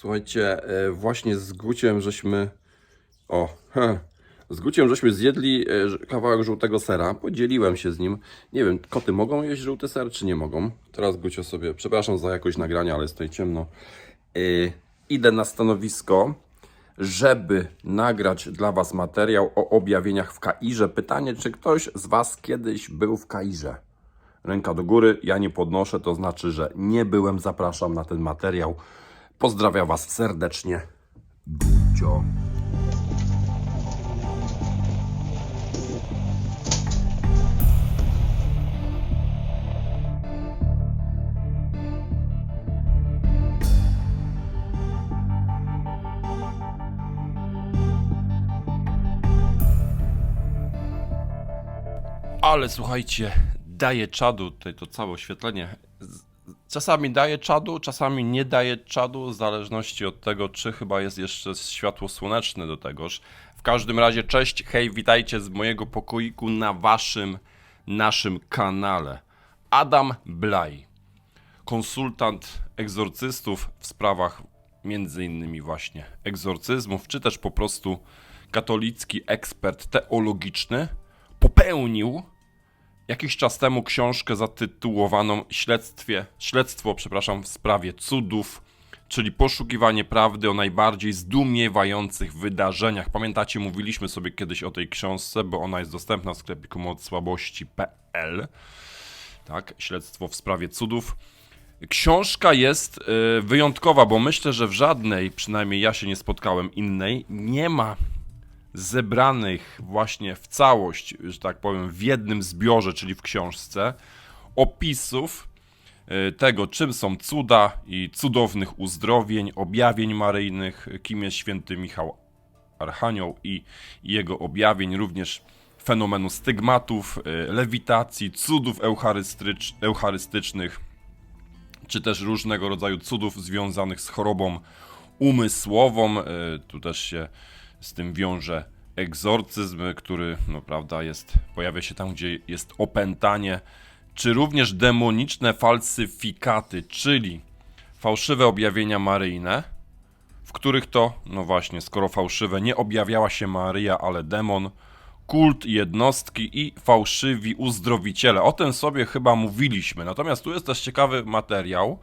Słuchajcie, e, właśnie z Guciem żeśmy. O, he, z Guciem żeśmy zjedli e, kawałek żółtego sera. Podzieliłem się z nim. Nie wiem, koty mogą jeść żółty ser, czy nie mogą? Teraz Gucio sobie. Przepraszam za jakość nagrania, ale jest tutaj ciemno. E, idę na stanowisko, żeby nagrać dla Was materiał o objawieniach w Kairze. Pytanie, czy ktoś z Was kiedyś był w Kairze? Ręka do góry, ja nie podnoszę, to znaczy, że nie byłem. Zapraszam na ten materiał. Pozdrawiam Was serdecznie. Bucio. Ale słuchajcie, daje czadu, tutaj to całe oświetlenie. Czasami daje czadu, czasami nie daje czadu, w zależności od tego, czy chyba jest jeszcze światło słoneczne do tegoż. W każdym razie, cześć, hej, witajcie z mojego pokoiku na waszym, naszym kanale. Adam Blaj, konsultant egzorcystów w sprawach między innymi właśnie egzorcyzmów, czy też po prostu katolicki ekspert teologiczny, popełnił jakiś czas temu książkę zatytułowaną Śledztwie, Śledztwo przepraszam, w sprawie cudów, czyli poszukiwanie prawdy o najbardziej zdumiewających wydarzeniach. Pamiętacie, mówiliśmy sobie kiedyś o tej książce, bo ona jest dostępna w sklepiku modsłabości.pl. Tak, Śledztwo w sprawie cudów. Książka jest y, wyjątkowa, bo myślę, że w żadnej, przynajmniej ja się nie spotkałem innej, nie ma zebranych właśnie w całość, że tak powiem, w jednym zbiorze, czyli w książce, opisów y, tego, czym są cuda i cudownych uzdrowień, objawień maryjnych, kim jest święty Michał Archanioł i jego objawień, również fenomenu stygmatów, y, lewitacji, cudów eucharystycz, eucharystycznych, czy też różnego rodzaju cudów związanych z chorobą umysłową. Y, Tu też się z tym wiąże egzorcyzm, który, no prawda, jest, pojawia się tam, gdzie jest opętanie, czy również demoniczne falsyfikaty, czyli fałszywe objawienia maryjne, w których to, no właśnie, skoro fałszywe, nie objawiała się Maryja, ale demon, kult jednostki i fałszywi uzdrowiciele. O tym sobie chyba mówiliśmy. Natomiast tu jest też ciekawy materiał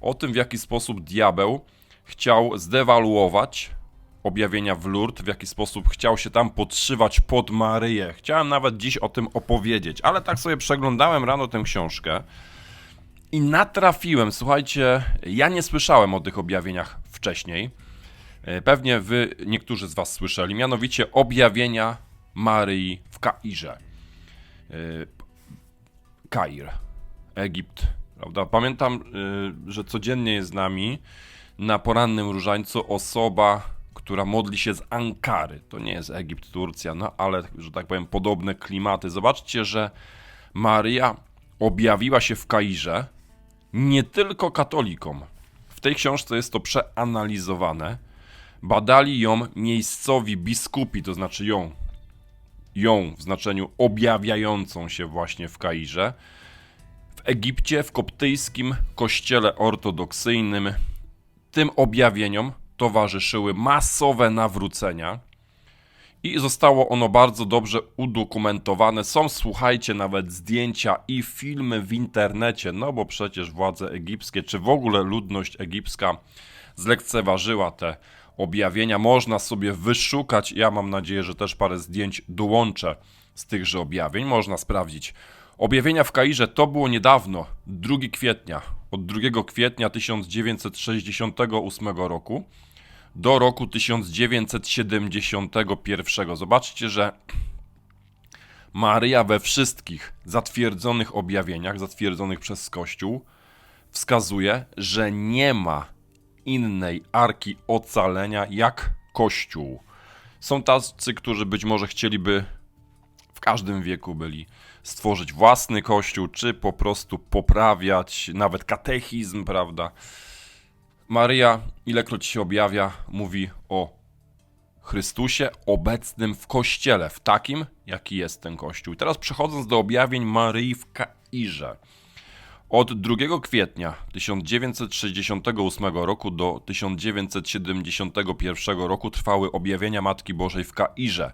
o tym, w jaki sposób diabeł chciał zdewaluować objawienia w Lourdes, w jaki sposób chciał się tam podszywać pod Maryję. Chciałem nawet dziś o tym opowiedzieć, ale tak sobie przeglądałem rano tę książkę i natrafiłem, słuchajcie, ja nie słyszałem o tych objawieniach wcześniej. E, Pewnie wy, niektórzy z was słyszeli, mianowicie objawienia Maryi w Kairze. E, Kair, Egipt, prawda? Pamiętam, y, że codziennie jest z nami na porannym różańcu osoba, która modli się z Ankary. To nie jest Egipt, Turcja, no ale, że tak powiem, podobne klimaty. Zobaczcie, że Maryja objawiła się w Kairze nie tylko katolikom. W tej książce jest to przeanalizowane. Badali ją miejscowi biskupi, to znaczy ją, ją w znaczeniu objawiającą się właśnie w Kairze. W Egipcie, w koptyjskim kościele ortodoksyjnym, tym objawieniom towarzyszyły masowe nawrócenia i zostało ono bardzo dobrze udokumentowane. Są, słuchajcie, nawet zdjęcia i filmy w internecie, no bo przecież władze egipskie, czy w ogóle ludność egipska zlekceważyła te objawienia. Można sobie wyszukać, ja mam nadzieję, że też parę zdjęć dołączę z tychże objawień. Można sprawdzić. Objawienia w Kairze to było niedawno, 2 kwietnia. Od 2 kwietnia 1968 roku do roku 1971. Zobaczcie, że Maryja we wszystkich zatwierdzonych objawieniach, zatwierdzonych przez Kościół, wskazuje, że nie ma innej arki ocalenia jak Kościół. Są tacy, którzy być może chcieliby w każdym wieku byli stworzyć własny kościół, czy po prostu poprawiać nawet katechizm, prawda? Maryja, ilekroć się objawia, mówi o Chrystusie obecnym w kościele, w takim, jaki jest ten kościół. I teraz przechodząc do objawień Maryi w Kairze. Od 2 kwietnia 1968 roku do 1971 roku trwały objawienia Matki Bożej w Kairze.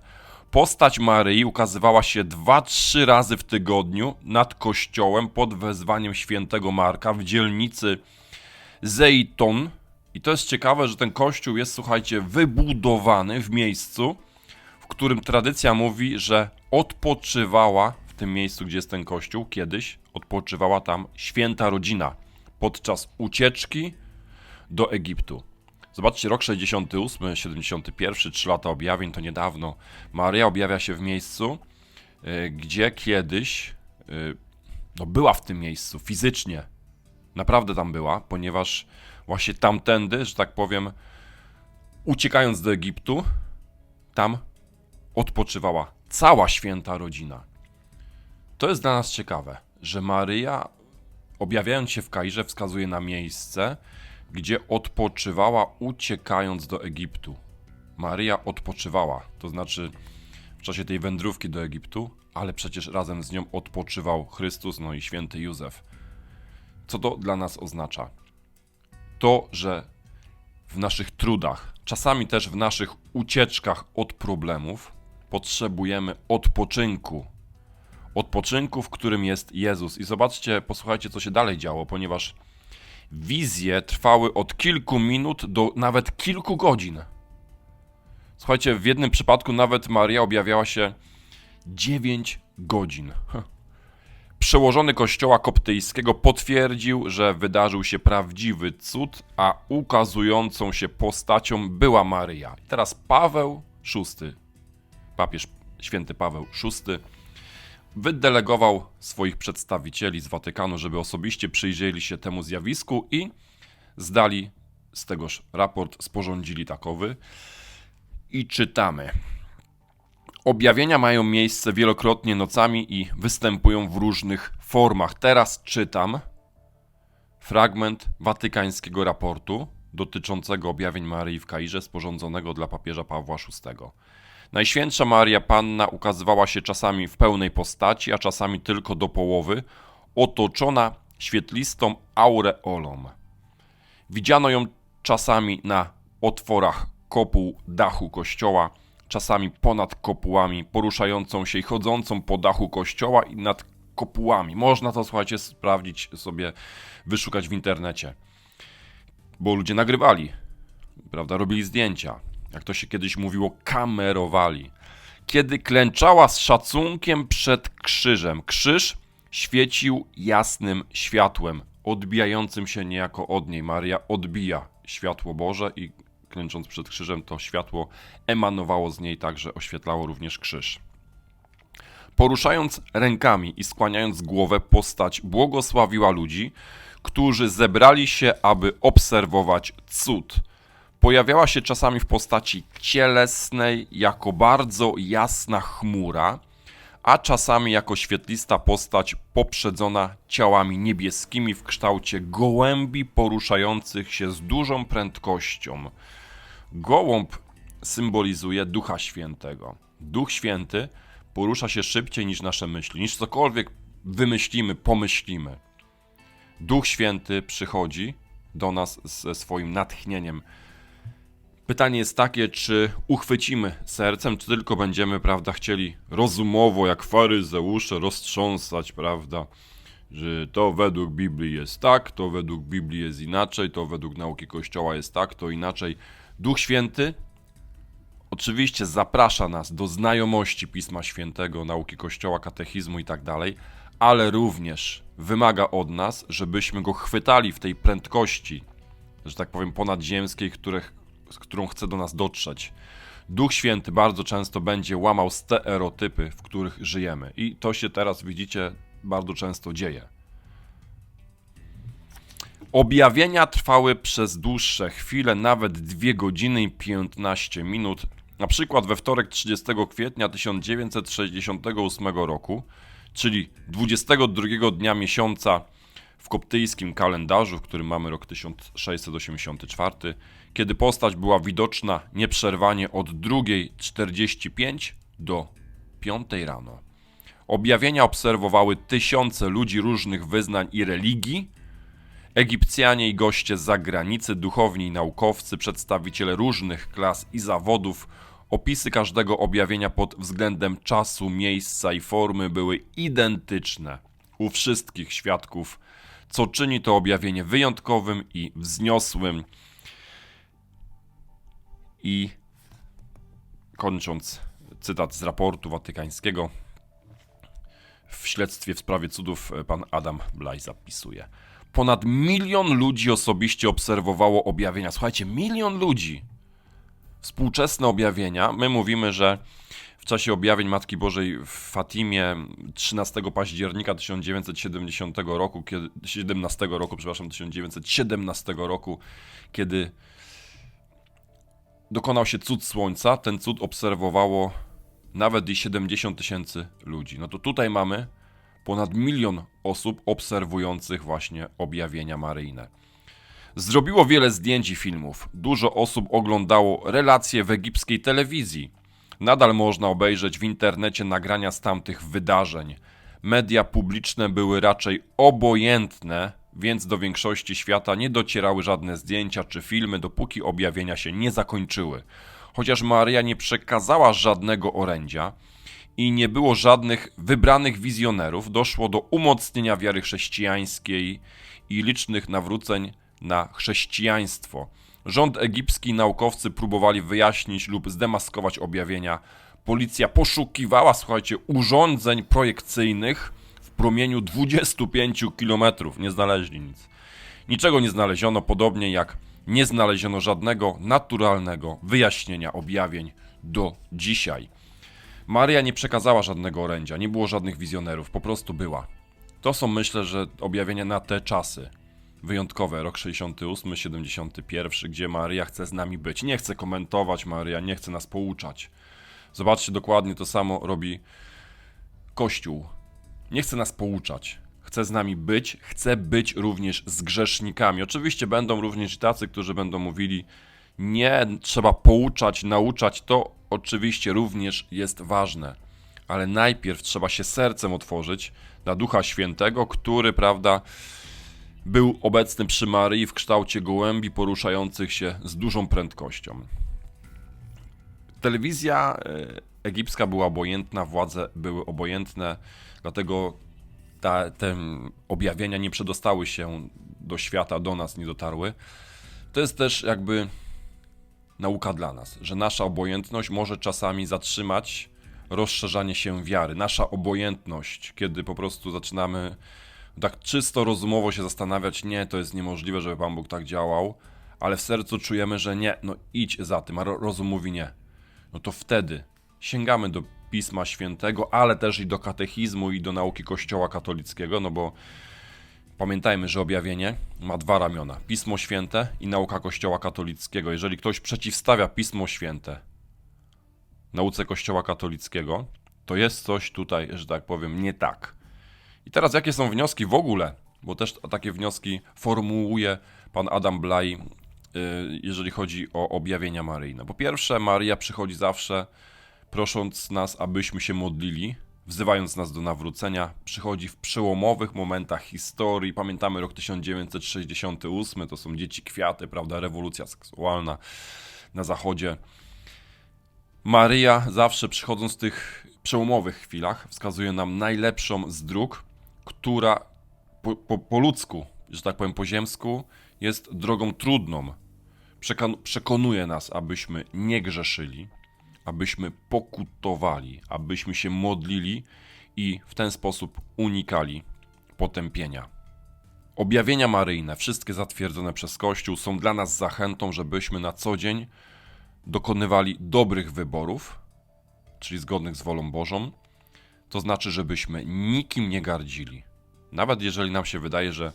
Postać Maryi ukazywała się 2-3 razy w tygodniu nad kościołem pod wezwaniem świętego Marka w dzielnicy Zeiton. I to jest ciekawe, że ten kościół jest, słuchajcie, wybudowany w miejscu, w którym tradycja mówi, że odpoczywała w tym miejscu, gdzie jest ten kościół, kiedyś odpoczywała tam święta rodzina podczas ucieczki do Egiptu. Zobaczcie, rok 68, 71, 3 lata objawień, to niedawno. Maria objawia się w miejscu, y, gdzie kiedyś y, no była w tym miejscu fizycznie. Naprawdę tam była, ponieważ właśnie tamtędy, że tak powiem, uciekając do Egiptu, tam odpoczywała cała święta rodzina. To jest dla nas ciekawe, że Maryja, objawiając się w Kairze, wskazuje na miejsce, gdzie odpoczywała, uciekając do Egiptu. Maryja odpoczywała, to znaczy w czasie tej wędrówki do Egiptu, ale przecież razem z nią odpoczywał Chrystus, no i święty Józef. Co to dla nas oznacza? To, że w naszych trudach, czasami też w naszych ucieczkach od problemów, potrzebujemy odpoczynku. Odpoczynku, w którym jest Jezus. I zobaczcie, posłuchajcie, co się dalej działo, ponieważ wizje trwały od kilku minut do nawet kilku godzin. Słuchajcie, w jednym przypadku nawet Maria objawiała się 9 godzin. Przełożony kościoła koptyjskiego potwierdził, że wydarzył się prawdziwy cud, a ukazującą się postacią była Maryja. I teraz Paweł VI, papież święty Paweł VI, wydelegował swoich przedstawicieli z Watykanu, żeby osobiście przyjrzeli się temu zjawisku i zdali z tegoż raport, sporządzili takowy. I czytamy. Objawienia mają miejsce wielokrotnie nocami i występują w różnych formach. Teraz czytam fragment watykańskiego raportu dotyczącego objawień Maryi w Kairze sporządzonego dla papieża Pawła VI. Najświętsza Maria Panna ukazywała się czasami w pełnej postaci, a czasami tylko do połowy, otoczona świetlistą aureolą. Widziano ją czasami na otworach kopuł dachu kościoła, czasami ponad kopułami, poruszającą się i chodzącą po dachu kościoła i nad kopułami. Można to, słuchajcie, sprawdzić sobie, wyszukać w internecie. Bo ludzie nagrywali, prawda, robili zdjęcia. Jak to się kiedyś mówiło, kamerowali. Kiedy klęczała z szacunkiem przed krzyżem, krzyż świecił jasnym światłem, odbijającym się niejako od niej. Maria odbija światło Boże i klęcząc przed krzyżem, to światło emanowało z niej, także oświetlało również krzyż. Poruszając rękami i skłaniając głowę, postać błogosławiła ludzi, którzy zebrali się, aby obserwować cud. Pojawiała się czasami w postaci cielesnej, jako bardzo jasna chmura, a czasami jako świetlista postać poprzedzona ciałami niebieskimi w kształcie gołębi poruszających się z dużą prędkością. Gołąb symbolizuje Ducha Świętego. Duch Święty porusza się szybciej niż nasze myśli, niż cokolwiek wymyślimy, pomyślimy. Duch Święty przychodzi do nas ze swoim natchnieniem. Pytanie jest takie, czy uchwycimy sercem, czy tylko będziemy, prawda, chcieli rozumowo, jak faryzeusze, roztrząsać, prawda, że to według Biblii jest tak, to według Biblii jest inaczej, to według nauki Kościoła jest tak, to inaczej. Duch Święty oczywiście zaprasza nas do znajomości Pisma Świętego, nauki Kościoła, katechizmu i tak dalej, ale również wymaga od nas, żebyśmy go chwytali w tej prędkości, że tak powiem, ponadziemskiej, których, z którą chce do nas dotrzeć. Duch Święty bardzo często będzie łamał stereotypy, w których żyjemy. I to się teraz, widzicie, bardzo często dzieje. Objawienia trwały przez dłuższe chwile, nawet 2 godziny i 15 minut. Na przykład we wtorek 30 kwietnia 1968 roku, czyli 22 dnia miesiąca w koptyjskim kalendarzu, w którym mamy rok 1684, kiedy postać była widoczna nieprzerwanie od 2.45 do 5 rano. Objawienia obserwowały tysiące ludzi różnych wyznań i religii. Egipcjanie i goście z zagranicy, duchowni i naukowcy, przedstawiciele różnych klas i zawodów. Opisy każdego objawienia pod względem czasu, miejsca i formy były identyczne u wszystkich świadków, co czyni to objawienie wyjątkowym i wzniosłym. I kończąc cytat z raportu watykańskiego, w śledztwie w sprawie cudów e, pan Adam Blaj zapisuje. Ponad milion ludzi osobiście obserwowało objawienia. Słuchajcie, milion ludzi. Współczesne objawienia. My mówimy, że w czasie objawień Matki Bożej w Fatimie 13 października 1970 roku, kiedy, 17 roku, przepraszam, 1917 roku, kiedy dokonał się cud słońca, ten cud obserwowało nawet i 70 tysięcy ludzi. No to tutaj mamy ponad milion osób obserwujących właśnie objawienia maryjne. Zrobiło wiele zdjęć i filmów. Dużo osób oglądało relacje w egipskiej telewizji. Nadal można obejrzeć w internecie nagrania z tamtych wydarzeń. Media publiczne były raczej obojętne, więc do większości świata nie docierały żadne zdjęcia czy filmy, dopóki objawienia się nie zakończyły. Chociaż Maryja nie przekazała żadnego orędzia i nie było żadnych wybranych wizjonerów, doszło do umocnienia wiary chrześcijańskiej i licznych nawróceń na chrześcijaństwo. Rząd egipski naukowcy próbowali wyjaśnić lub zdemaskować objawienia. Policja poszukiwała, słuchajcie, urządzeń projekcyjnych promieniu 25 km. Nie znaleźli nic. Niczego nie znaleziono, podobnie jak nie znaleziono żadnego naturalnego wyjaśnienia objawień do dzisiaj. Maria nie przekazała żadnego orędzia, nie było żadnych wizjonerów, po prostu była. To są, myślę, że objawienia na te czasy. Wyjątkowe, rok 68, 71, gdzie Maria chce z nami być. Nie chce komentować Maria, nie chce nas pouczać. Zobaczcie, dokładnie to samo robi Kościół. Nie chce nas pouczać. Chce z nami być, chce być również z grzesznikami. Oczywiście będą również tacy, którzy będą mówili, nie trzeba pouczać, nauczać. To oczywiście również jest ważne. Ale najpierw trzeba się sercem otworzyć na Ducha Świętego, który, prawda, był obecny przy Maryi w kształcie gołębi poruszających się z dużą prędkością. Telewizja e, egipska była obojętna, władze były obojętne, dlatego ta, te objawienia nie przedostały się do świata, do nas nie dotarły. To jest też jakby nauka dla nas, że nasza obojętność może czasami zatrzymać rozszerzanie się wiary. Nasza obojętność, kiedy po prostu zaczynamy tak czysto rozumowo się zastanawiać, nie, to jest niemożliwe, żeby Pan Bóg tak działał, ale w sercu czujemy, że nie, no idź za tym, a ro- rozum mówi nie. No to wtedy sięgamy do Pisma Świętego, ale też i do katechizmu i do nauki Kościoła katolickiego, no bo pamiętajmy, że objawienie ma dwa ramiona: Pismo Święte i nauka Kościoła katolickiego. Jeżeli ktoś przeciwstawia Pismo Święte nauce Kościoła katolickiego, to jest coś tutaj, że tak powiem, nie tak. I teraz jakie są wnioski w ogóle? Bo też takie wnioski formułuje pan Adam Blaj, y, jeżeli chodzi o objawienia maryjne. Po pierwsze, Maria przychodzi zawsze prosząc nas, abyśmy się modlili, wzywając nas do nawrócenia. Przychodzi w przełomowych momentach historii. Pamiętamy rok 1968, to są dzieci kwiaty, prawda, rewolucja seksualna na zachodzie. Maryja zawsze przychodząc w tych przełomowych chwilach wskazuje nam najlepszą z dróg, która po, po, po ludzku, że tak powiem po ziemsku, jest drogą trudną. Przekonuje nas, abyśmy nie grzeszyli, abyśmy pokutowali, abyśmy się modlili i w ten sposób unikali potępienia. Objawienia maryjne, wszystkie zatwierdzone przez Kościół, są dla nas zachętą, żebyśmy na co dzień dokonywali dobrych wyborów, czyli zgodnych z wolą Bożą. To znaczy, żebyśmy nikim nie gardzili. Nawet jeżeli nam się wydaje, że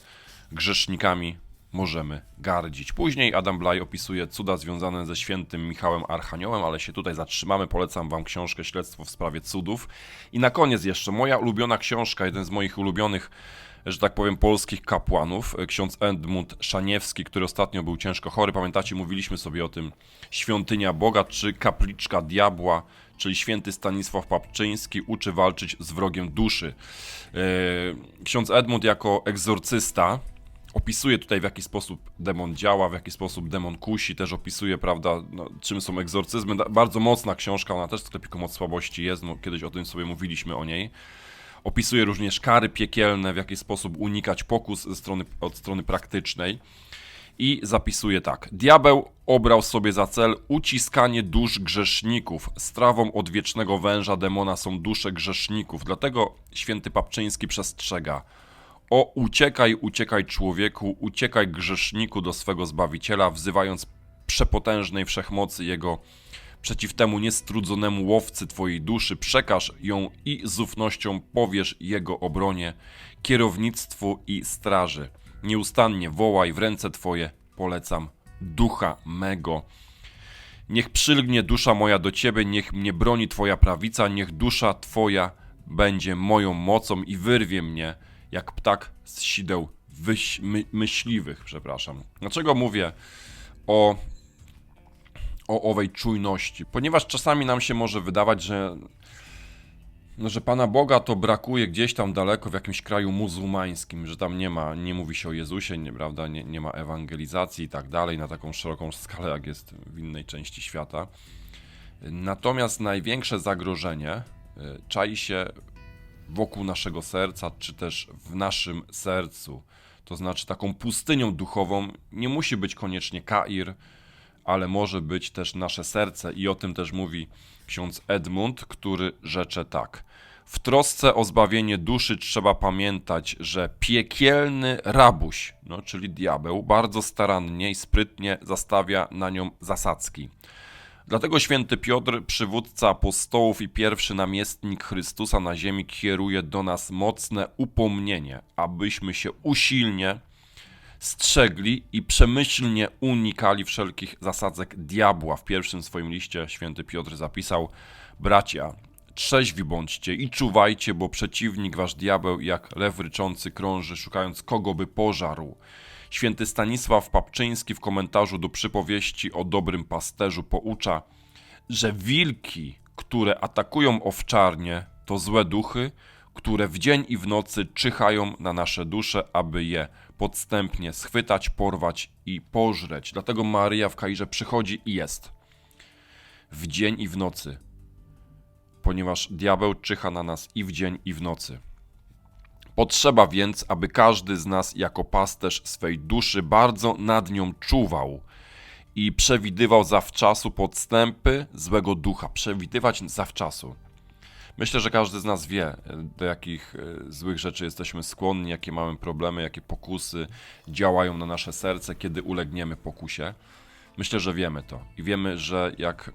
grzesznikami możemy gardzić. Później Adam Blaj opisuje cuda związane ze świętym Michałem Archaniołem, ale się tutaj zatrzymamy. Polecam Wam książkę Śledztwo w sprawie cudów. I na koniec jeszcze moja ulubiona książka, jeden z moich ulubionych, że tak powiem, polskich kapłanów, ksiądz Edmund Szaniewski, który ostatnio był ciężko chory. Pamiętacie, mówiliśmy sobie o tym Świątynia Boga, czy Kapliczka Diabła, czyli święty Stanisław Papczyński uczy walczyć z wrogiem duszy. Yy, Ksiądz Edmund jako egzorcysta opisuje tutaj w jaki sposób demon działa, w jaki sposób demon kusi, też opisuje, prawda, no, czym są egzorcyzmy. Bardzo mocna książka, ona też w sklepiku Moc Słabości jest, no, kiedyś o tym sobie mówiliśmy o niej. Opisuje również kary piekielne, w jaki sposób unikać pokus ze strony, od strony praktycznej. I zapisuje tak. Diabeł obrał sobie za cel uciskanie dusz grzeszników. Strawą odwiecznego węża demona są dusze grzeszników. Dlatego święty Papczyński przestrzega. O, uciekaj, uciekaj człowieku, uciekaj grzeszniku do swego Zbawiciela, wzywając przepotężnej wszechmocy Jego przeciw temu niestrudzonemu łowcy Twojej duszy, przekaż ją i z ufnością powiesz Jego obronie, kierownictwu i straży. Nieustannie wołaj w ręce Twoje, polecam ducha mego. Niech przylgnie dusza moja do Ciebie, niech mnie broni Twoja prawica, niech dusza Twoja będzie moją mocą i wyrwie mnie, jak ptak z sideł wyś, my, myśliwych, przepraszam. Dlaczego mówię o, o owej czujności? Ponieważ czasami nam się może wydawać, że no, że Pana Boga to brakuje gdzieś tam daleko w jakimś kraju muzułmańskim, że tam nie ma, nie mówi się o Jezusie, nie, prawda, nie, nie ma ewangelizacji i tak dalej na taką szeroką skalę, jak jest w innej części świata. Natomiast największe zagrożenie y, czai się wokół naszego serca, czy też w naszym sercu. To znaczy taką pustynią duchową nie musi być koniecznie Kair, ale może być też nasze serce i o tym też mówi ksiądz Edmund, który rzecze tak. W trosce o zbawienie duszy trzeba pamiętać, że piekielny rabuś, no, czyli diabeł, bardzo starannie i sprytnie zastawia na nią zasadzki. Dlatego święty Piotr, przywódca apostołów i pierwszy namiestnik Chrystusa na ziemi, kieruje do nas mocne upomnienie, abyśmy się usilnie strzegli i przemyślnie unikali wszelkich zasadzek diabła. W pierwszym swoim liście święty Piotr zapisał: Bracia, trzeźwi bądźcie i czuwajcie, bo przeciwnik wasz diabeł jak lew ryczący krąży, szukając kogo by pożarł. Święty Stanisław Papczyński w komentarzu do przypowieści o dobrym pasterzu poucza, że wilki, które atakują owczarnie, to złe duchy, które w dzień i w nocy czyhają na nasze dusze, aby je podstępnie schwytać, porwać i pożreć. Dlatego Maryja w Kairze przychodzi i jest. W dzień i w nocy. Ponieważ diabeł czyha na nas i w dzień, i w nocy. Potrzeba więc, aby każdy z nas jako pasterz swej duszy bardzo nad nią czuwał i przewidywał zawczasu podstępy złego ducha. Przewidywać zawczasu. Myślę, że każdy z nas wie, do jakich e, złych rzeczy jesteśmy skłonni, jakie mamy problemy, jakie pokusy działają na nasze serce, kiedy ulegniemy pokusie. Myślę, że wiemy to i wiemy, że jak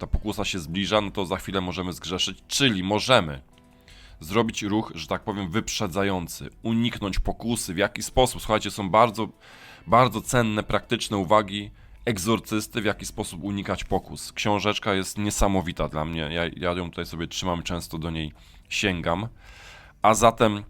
ta pokusa się zbliża, no to za chwilę możemy zgrzeszyć, czyli możemy zrobić ruch, że tak powiem, wyprzedzający, uniknąć pokusy. W jaki sposób? Słuchajcie, są bardzo, bardzo cenne, praktyczne uwagi egzorcysty, w jaki sposób unikać pokus. Książeczka jest niesamowita dla mnie. Ja, ja ją tutaj sobie trzymam, często do niej sięgam. A zatem,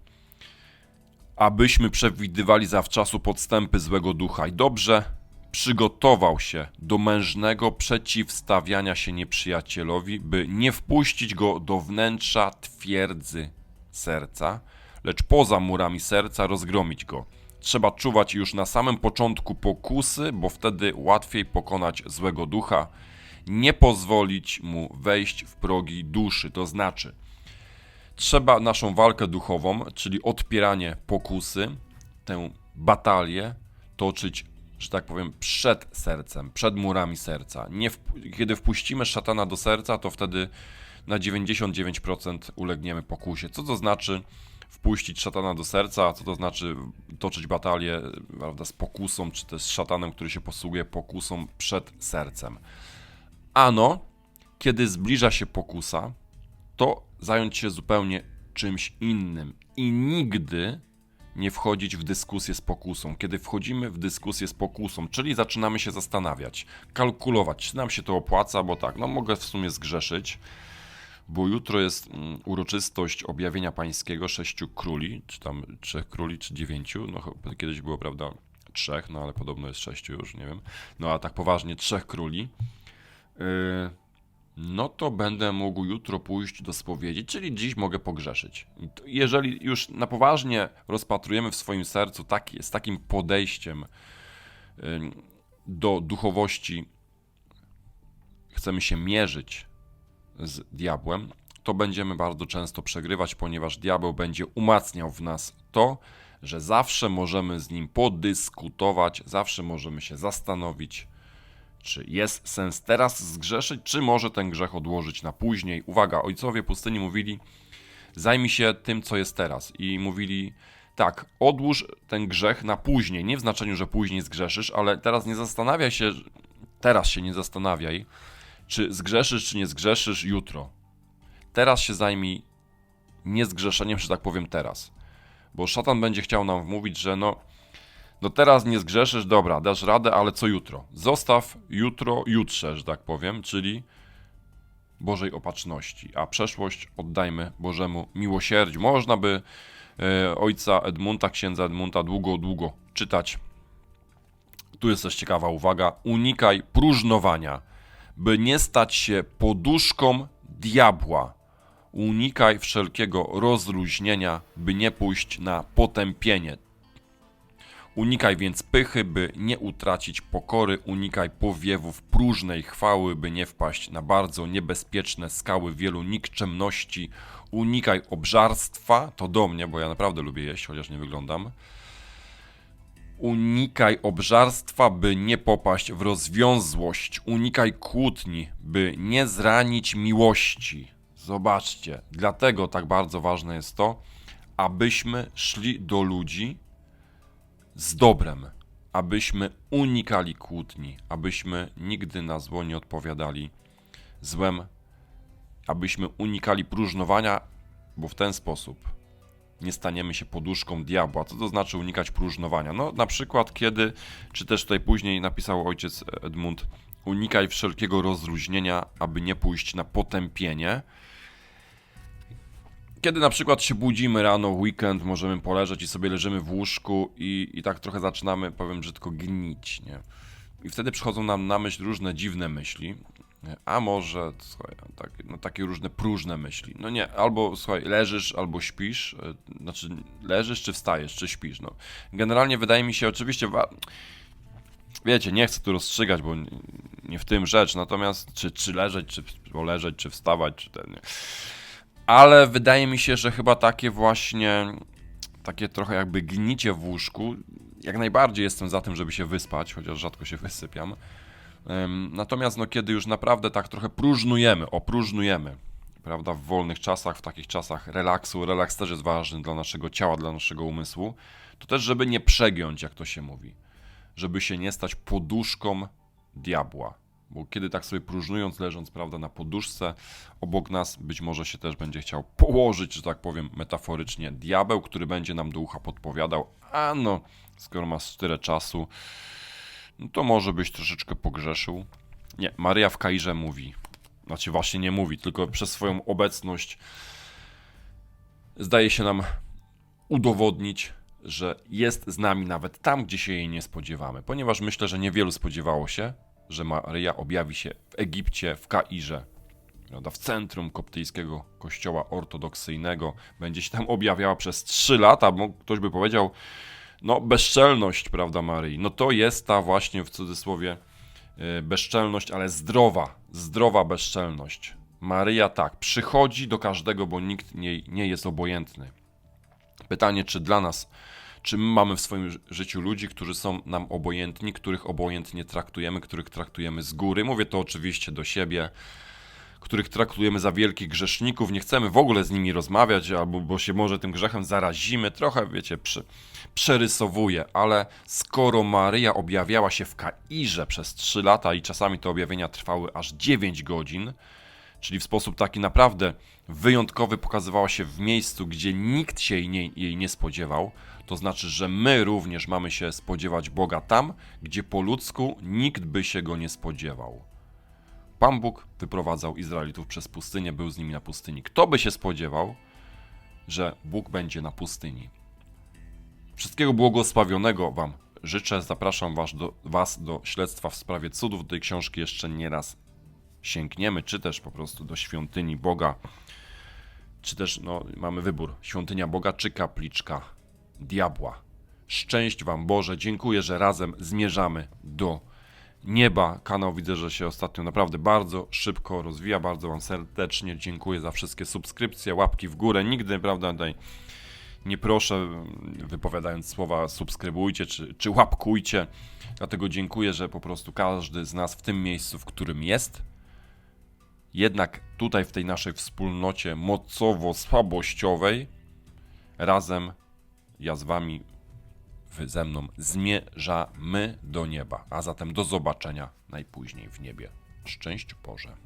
abyśmy przewidywali zawczasu podstępy złego ducha i dobrze przygotował się do mężnego przeciwstawiania się nieprzyjacielowi, by nie wpuścić go do wnętrza twierdzy serca, lecz poza murami serca rozgromić go. Trzeba czuwać już na samym początku pokusy, bo wtedy łatwiej pokonać złego ducha, nie pozwolić mu wejść w progi duszy, to znaczy trzeba naszą walkę duchową, czyli odpieranie pokusy, tę batalię toczyć, że tak powiem, przed sercem, przed murami serca. Nie wp- kiedy wpuścimy szatana do serca, to wtedy na 99% ulegniemy pokusie. Co to znaczy wpuścić szatana do serca, co to znaczy toczyć batalię prawda, z pokusą, czy też z szatanem, który się posługuje pokusą przed sercem. Ano, kiedy zbliża się pokusa, to zająć się zupełnie czymś innym i nigdy nie wchodzić w dyskusję z pokusą. Kiedy wchodzimy w dyskusję z pokusą, czyli zaczynamy się zastanawiać, kalkulować, czy nam się to opłaca, bo tak, no mogę w sumie zgrzeszyć, bo jutro jest mm, uroczystość objawienia pańskiego sześciu króli, czy tam trzech króli, czy dziewięciu, no kiedyś było, prawda, trzech, no ale podobno jest sześciu już, nie wiem. No a tak poważnie, trzech króli. Yy, no to będę mógł jutro pójść do spowiedzi, czyli dziś mogę pogrzeszyć. Jeżeli już na poważnie rozpatrujemy w swoim sercu taki, z takim podejściem do duchowości, chcemy się mierzyć z diabłem, to będziemy bardzo często przegrywać, ponieważ diabeł będzie umacniał w nas to, że zawsze możemy z nim podyskutować, zawsze możemy się zastanowić, czy jest sens teraz zgrzeszyć, czy może ten grzech odłożyć na później. Uwaga, ojcowie pustyni mówili, zajmij się tym, co jest teraz. I mówili, tak, odłóż ten grzech na później. Nie w znaczeniu, że później zgrzeszysz, ale teraz nie zastanawiaj się, teraz się nie zastanawiaj, czy zgrzeszysz, czy nie zgrzeszysz jutro. Teraz się zajmij niezgrzeszeniem, że tak powiem teraz. Bo szatan będzie chciał nam wmówić, że no, no teraz nie zgrzeszysz, dobra, dasz radę, ale co jutro? Zostaw jutro, jutrze, że tak powiem, czyli Bożej opatrzności, a przeszłość oddajmy Bożemu miłosierdziu. Można by e, ojca Edmunta, księdza Edmunta długo, długo czytać. Tu jest też ciekawa uwaga. Unikaj próżnowania, by nie stać się poduszką diabła. Unikaj wszelkiego rozluźnienia, by nie pójść na potępienie. Unikaj więc pychy, by nie utracić pokory, unikaj powiewów próżnej chwały, by nie wpaść na bardzo niebezpieczne skały wielu nikczemności. Unikaj obżarstwa, to do mnie, bo ja naprawdę lubię jeść, chociaż nie wyglądam. Unikaj obżarstwa, by nie popaść w rozwiązłość. Unikaj kłótni, by nie zranić miłości. Zobaczcie, dlatego tak bardzo ważne jest to, abyśmy szli do ludzi z dobrem, abyśmy unikali kłótni, abyśmy nigdy na zło nie odpowiadali złem, abyśmy unikali próżnowania, bo w ten sposób nie staniemy się poduszką diabła. Co to znaczy unikać próżnowania? No, na przykład, kiedy, czy też tutaj później napisał ojciec Edmund, unikaj wszelkiego rozluźnienia, aby nie pójść na potępienie. Kiedy na przykład się budzimy rano, weekend, możemy poleżeć i sobie leżymy w łóżku i, i tak trochę zaczynamy, powiem brzydko, gnić, nie? I wtedy przychodzą nam na myśl różne dziwne myśli. A może, słuchaj, tak, no, takie różne próżne myśli. No nie, albo słuchaj, leżysz, albo śpisz. e, Znaczy, leżysz, czy wstajesz, czy śpisz. No. Generalnie wydaje mi się, oczywiście, wiecie, nie chcę tu rozstrzygać, bo nie, w tym rzecz. Natomiast, czy, czy leżeć, czy poleżeć, czy wstawać, czy ten. Nie. Ale wydaje mi się, że chyba takie właśnie, takie trochę jakby gnicie w łóżku. Jak najbardziej jestem za tym, żeby się wyspać, chociaż rzadko się wysypiam. Natomiast no, kiedy już naprawdę tak trochę próżnujemy, opróżnujemy, prawda, w wolnych czasach, w takich czasach relaksu, relaks też jest ważny dla naszego ciała, dla naszego umysłu, to też żeby nie przegiąć, jak to się mówi, żeby się nie stać poduszką diabła. Bo kiedy tak sobie próżnując, leżąc, prawda, na poduszce, obok nas być może się też będzie chciał położyć, że tak powiem metaforycznie, diabeł, który będzie nam do ucha podpowiadał, a no, skoro masz tyle czasu, no to może byś troszeczkę pogrzeszył. Nie, Maryja w Kairze mówi. Znaczy właśnie nie mówi, tylko przez swoją obecność zdaje się nam udowodnić, że jest z nami nawet tam, gdzie się jej nie spodziewamy. Ponieważ myślę, że niewielu spodziewało się, że Maryja objawi się w Egipcie, w Kairze, prawda, w centrum koptyjskiego kościoła ortodoksyjnego. Będzie się tam objawiała przez 3 lata, bo ktoś by powiedział, no bezczelność, prawda, Maryi, no to jest ta właśnie w cudzysłowie y, bezczelność, ale zdrowa, zdrowa bezczelność. Maryja tak, przychodzi do każdego, bo nikt nie, nie jest obojętny. Pytanie, czy dla nas, czy my mamy w swoim ży- życiu ludzi, którzy są nam obojętni, których obojętnie traktujemy, których traktujemy z góry. Mówię to oczywiście do siebie, których traktujemy za wielkich grzeszników, nie chcemy w ogóle z nimi rozmawiać, albo bo się może tym grzechem zarazimy, trochę, wiecie, przy, przerysowuję, ale skoro Maryja objawiała się w Kairze przez 3 lata i czasami te objawienia trwały aż 9 godzin, czyli w sposób taki naprawdę wyjątkowy pokazywała się w miejscu, gdzie nikt się jej nie, jej nie spodziewał, to znaczy, że my również mamy się spodziewać Boga tam, gdzie po ludzku nikt by się go nie spodziewał. Pan Bóg wyprowadzał Izraelitów przez pustynię, był z nimi na pustyni. Kto by się spodziewał, że Bóg będzie na pustyni? Wszystkiego błogosławionego Wam życzę. Zapraszam was do, was do śledztwa w sprawie cudów. Do tej książki jeszcze nie raz sięgniemy, czy też po prostu do świątyni Boga, czy też no, mamy wybór: świątynia Boga czy kapliczka diabła. Szczęść Wam Boże, dziękuję, że razem zmierzamy do nieba. Kanał widzę, że się ostatnio naprawdę bardzo szybko rozwija. Bardzo Wam serdecznie dziękuję za wszystkie subskrypcje, łapki w górę. Nigdy, prawda, tutaj nie proszę, wypowiadając słowa subskrybujcie czy, czy łapkujcie. Dlatego dziękuję, że po prostu każdy z nas w tym miejscu, w którym jest, jednak tutaj w tej naszej wspólnocie mocowo-słabościowej, razem ja z Wami, Wy ze mną zmierzamy do nieba. A zatem do zobaczenia najpóźniej w niebie. Szczęść Boże.